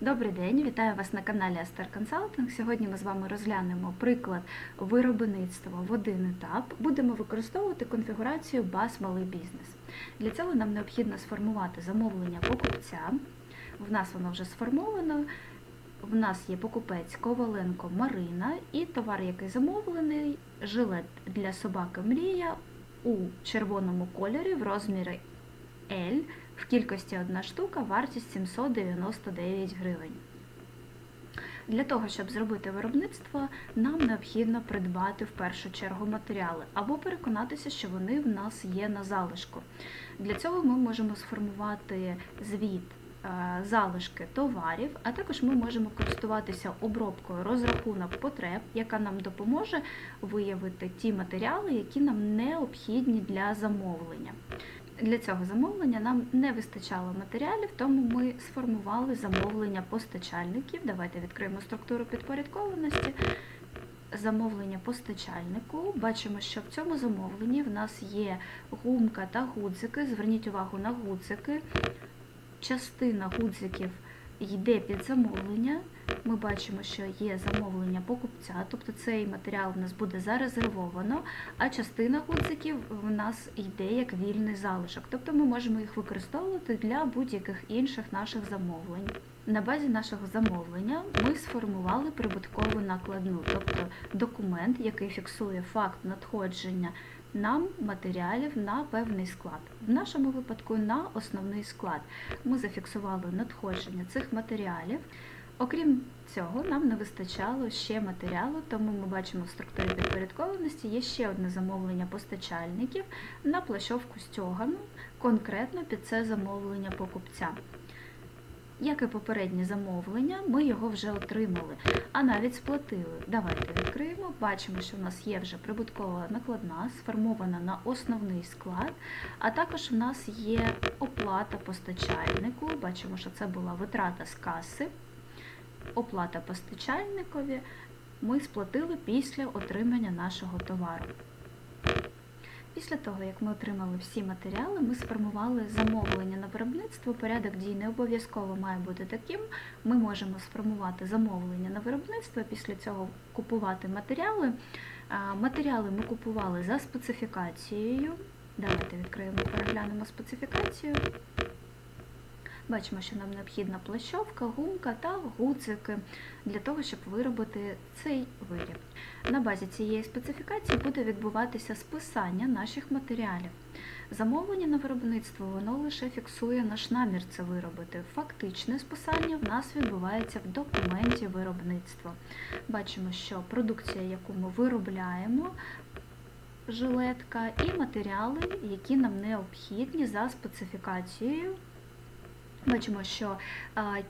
Добрий день, вітаю вас на каналі Астер Consulting. Сьогодні ми з вами розглянемо приклад виробництва в один етап. Будемо використовувати конфігурацію BAS Малий бізнес. Для цього нам необхідно сформувати замовлення покупця. В нас воно вже сформовано. В нас є покупець Коваленко Марина і товар, який замовлений, жилет для собаки Мрія у червоному кольорі в розмірі L в кількості одна штука, вартість 799 гривень. Для того, щоб зробити виробництво, нам необхідно придбати в першу чергу матеріали або переконатися, що вони в нас є на залишку. Для цього ми можемо сформувати звіт е, залишки товарів, а також ми можемо користуватися обробкою розрахунок потреб, яка нам допоможе виявити ті матеріали, які нам необхідні для замовлення. Для цього замовлення нам не вистачало матеріалів, тому ми сформували замовлення постачальників. Давайте відкриємо структуру підпорядкованості. Замовлення постачальнику. Бачимо, що в цьому замовленні в нас є гумка та гудзики. Зверніть увагу на гудзики. Частина гудзиків йде під замовлення. Ми бачимо, що є замовлення покупця, тобто цей матеріал в нас буде зарезервовано, а частина гудзиків в нас йде як вільний залишок. Тобто ми можемо їх використовувати для будь-яких інших наших замовлень. На базі нашого замовлення ми сформували прибуткову накладну, тобто документ, який фіксує факт надходження нам матеріалів на певний склад. В нашому випадку на основний склад. Ми зафіксували надходження цих матеріалів. Окрім цього, нам не вистачало ще матеріалу, тому ми бачимо в структурі підпорядкованості є ще одне замовлення постачальників на плащовку стьогану, конкретно під це замовлення покупця. Як і попереднє замовлення, ми його вже отримали, а навіть сплатили. Давайте відкриємо. Бачимо, що в нас є вже прибуткова накладна, сформована на основний склад, а також в нас є оплата постачальнику. Бачимо, що це була витрата з каси. Оплата постачальникові ми сплатили після отримання нашого товару. Після того, як ми отримали всі матеріали, ми сформували замовлення на виробництво. Порядок дій не обов'язково має бути таким. Ми можемо сформувати замовлення на виробництво, після цього купувати матеріали. Матеріали ми купували за специфікацією. Давайте відкриємо, переглянемо специфікацію. Бачимо, що нам необхідна плащовка, гумка та гуцики для того, щоб виробити цей виріб. На базі цієї специфікації буде відбуватися списання наших матеріалів. Замовлення на виробництво воно лише фіксує наш намір це виробити. Фактичне списання в нас відбувається в документі виробництва. Бачимо, що продукція, яку ми виробляємо, жилетка і матеріали, які нам необхідні за специфікацією. Бачимо, що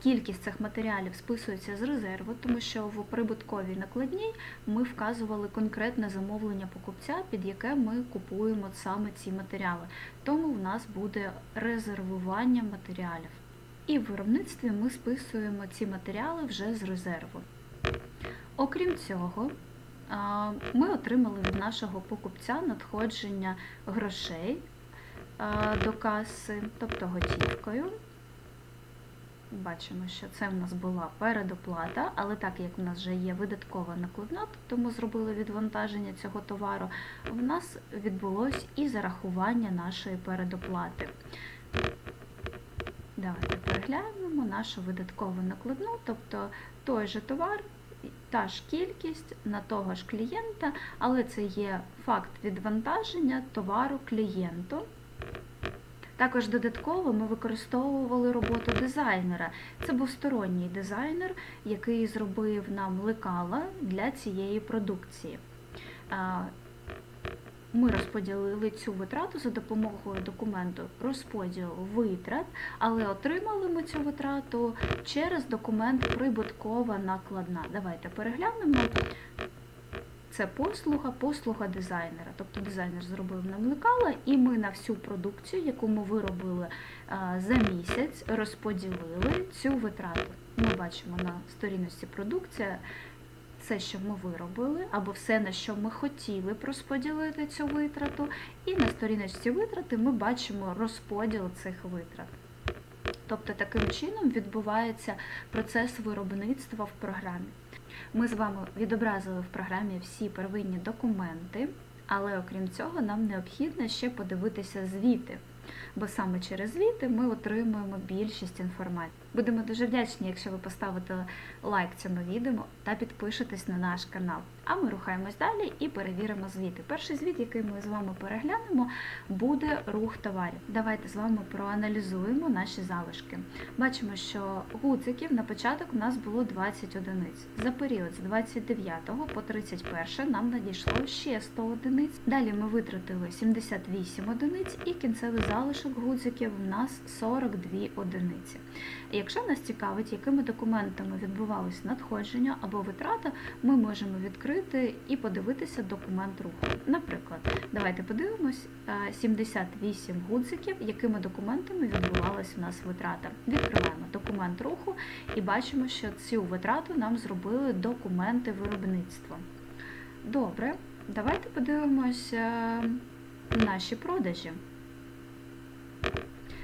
кількість цих матеріалів списується з резерву, тому що в прибутковій накладній ми вказували конкретне замовлення покупця, під яке ми купуємо саме ці матеріали. Тому в нас буде резервування матеріалів. І в виробництві ми списуємо ці матеріали вже з резерву. Окрім цього, ми отримали від нашого покупця надходження грошей до каси, тобто готівкою. Бачимо, що це в нас була передоплата, але так як в нас вже є видаткова накладна, тобто ми зробили відвантаження цього товару, в нас відбулось і зарахування нашої передоплати. Давайте переглянемо нашу видаткову накладну, тобто той же товар, та ж кількість на того ж клієнта, але це є факт відвантаження товару клієнту. Також додатково ми використовували роботу дизайнера. Це був сторонній дизайнер, який зробив нам лекала для цієї продукції. Ми розподілили цю витрату за допомогою документу розподілу витрат, але отримали ми цю витрату через документ прибуткова накладна. Давайте переглянемо. Це послуга, послуга дизайнера. Тобто дизайнер зробив нам лекала, і ми на всю продукцію, яку ми виробили за місяць, розподілили цю витрату. Ми бачимо на сторінності продукція все, що ми виробили, або все, на що ми хотіли б розподілити цю витрату. І на сторіночці витрати ми бачимо розподіл цих витрат. Тобто таким чином відбувається процес виробництва в програмі. Ми з вами відобразили в програмі всі первинні документи, але окрім цього, нам необхідно ще подивитися звіти, бо саме через звіти ми отримуємо більшість інформації. Будемо дуже вдячні, якщо ви поставите лайк цьому відео та підпишетесь на наш канал. А ми рухаємось далі і перевіримо звіти. Перший звіт, який ми з вами переглянемо, буде рух товарів. Давайте з вами проаналізуємо наші залишки. Бачимо, що гудзиків на початок у нас було 20 одиниць. За період з 29 по 31 нам надійшло ще 100 одиниць. Далі ми витратили 78 одиниць і кінцевий залишок гудзиків у нас 42 одиниці. Якщо нас цікавить, якими документами відбувалось надходження або витрата, ми можемо відкрити і подивитися документ руху. Наприклад, давайте подивимось е, 78 гудзиків, якими документами відбувалась у нас витрата. Відкриваємо документ руху і бачимо, що цю витрату нам зробили документи виробництва. Добре, давайте подивимося наші продажі.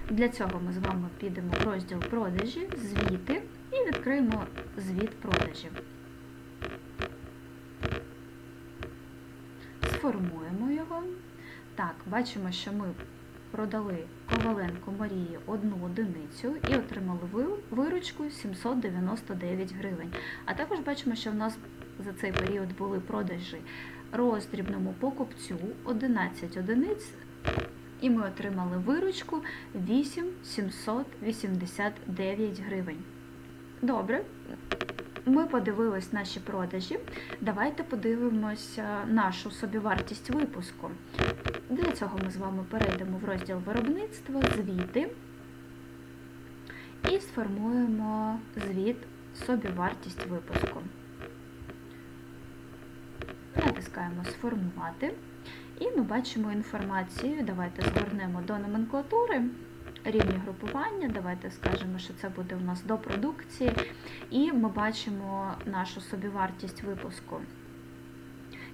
Для цього ми з вами підемо в розділ продажі, звіти і відкриємо звіт продажів. Сформуємо його. Так, бачимо, що ми продали Коваленко Марії одну одиницю і отримали виручку 799 гривень. А також бачимо, що в нас за цей період були продажі роздрібному покупцю 11 одиниць і ми отримали виручку 8789 гривень. Добре, ми подивились наші продажі. Давайте подивимося нашу собівартість випуску. Для цього ми з вами перейдемо в розділ виробництва, звіти і сформуємо звіт собівартість випуску. Натискаємо Сформувати. І ми бачимо інформацію. Давайте звернемо до номенклатури, рівні групування. Давайте скажемо, що це буде у нас до продукції. І ми бачимо нашу собівартість випуску.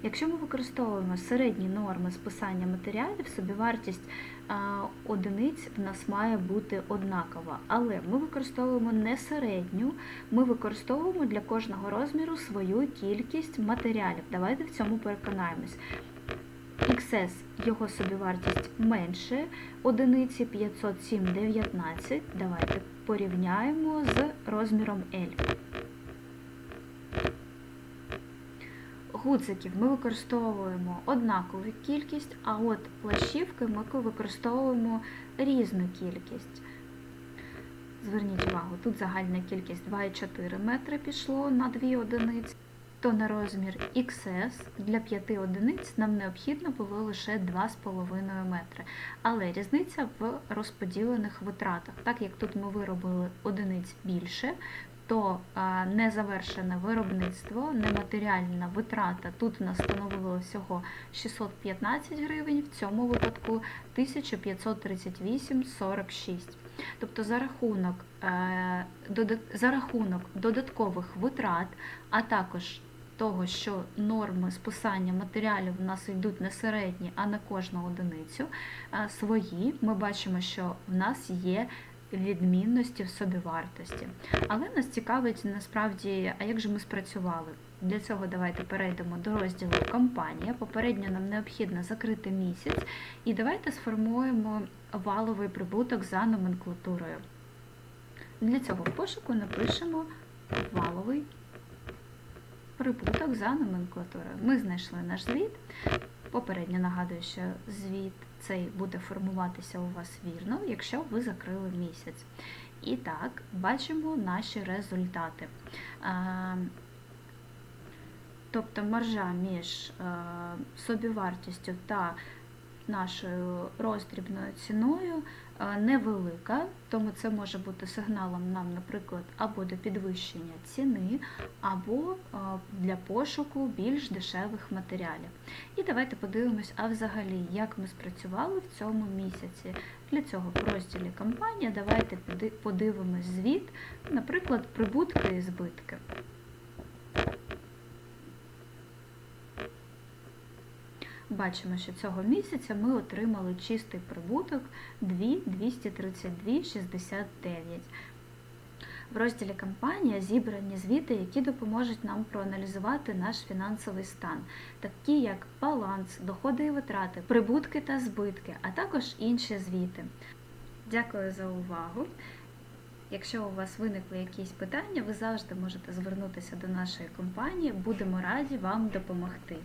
Якщо ми використовуємо середні норми списання матеріалів, собівартість а, одиниць в нас має бути однакова. Але ми використовуємо не середню, ми використовуємо для кожного розміру свою кількість матеріалів. Давайте в цьому переконаємось. XS його собівартість менше одиниці 507,19. Давайте порівняємо з розміром L. Гудзиків ми використовуємо однакову кількість, а от плащівки ми використовуємо різну кількість. Зверніть увагу, тут загальна кількість 2,4 метри пішло на 2 одиниці то на розмір XS для 5 одиниць нам необхідно було лише 2,5 метри. Але різниця в розподілених витратах. Так як тут ми виробили одиниць більше, то незавершене виробництво, нематеріальна витрата тут у нас становила всього 615 гривень, в цьому випадку 1538,46. Тобто за рахунок, за рахунок додаткових витрат, а також того, що норми списання матеріалів у нас йдуть не середні, а на кожну одиницю свої, ми бачимо, що в нас є відмінності в собівартості. Але нас цікавить насправді, а як же ми спрацювали? Для цього давайте перейдемо до розділу Компанія. Попередньо нам необхідно закрити місяць, і давайте сформуємо валовий прибуток за номенклатурою. Для цього в пошуку напишемо валовий прибуток за номенклатурою. Ми знайшли наш звіт. Попередньо нагадую, що звіт цей буде формуватися у вас вірно, якщо ви закрили місяць. І так, бачимо наші результати. Тобто маржа між собівартістю та нашою роздрібною ціною невелика, тому це може бути сигналом нам, наприклад, або до підвищення ціни, або для пошуку більш дешевих матеріалів. І давайте подивимось, а взагалі, як ми спрацювали в цьому місяці. Для цього в розділі компанія давайте подивимось звіт, наприклад, прибутки і збитки. Бачимо, що цього місяця ми отримали чистий прибуток 232,69. В розділі Кампанія зібрані звіти, які допоможуть нам проаналізувати наш фінансовий стан, такі як баланс, доходи і витрати, прибутки та збитки, а також інші звіти. Дякую за увагу. Якщо у вас виникли якісь питання, ви завжди можете звернутися до нашої компанії. Будемо раді вам допомогти.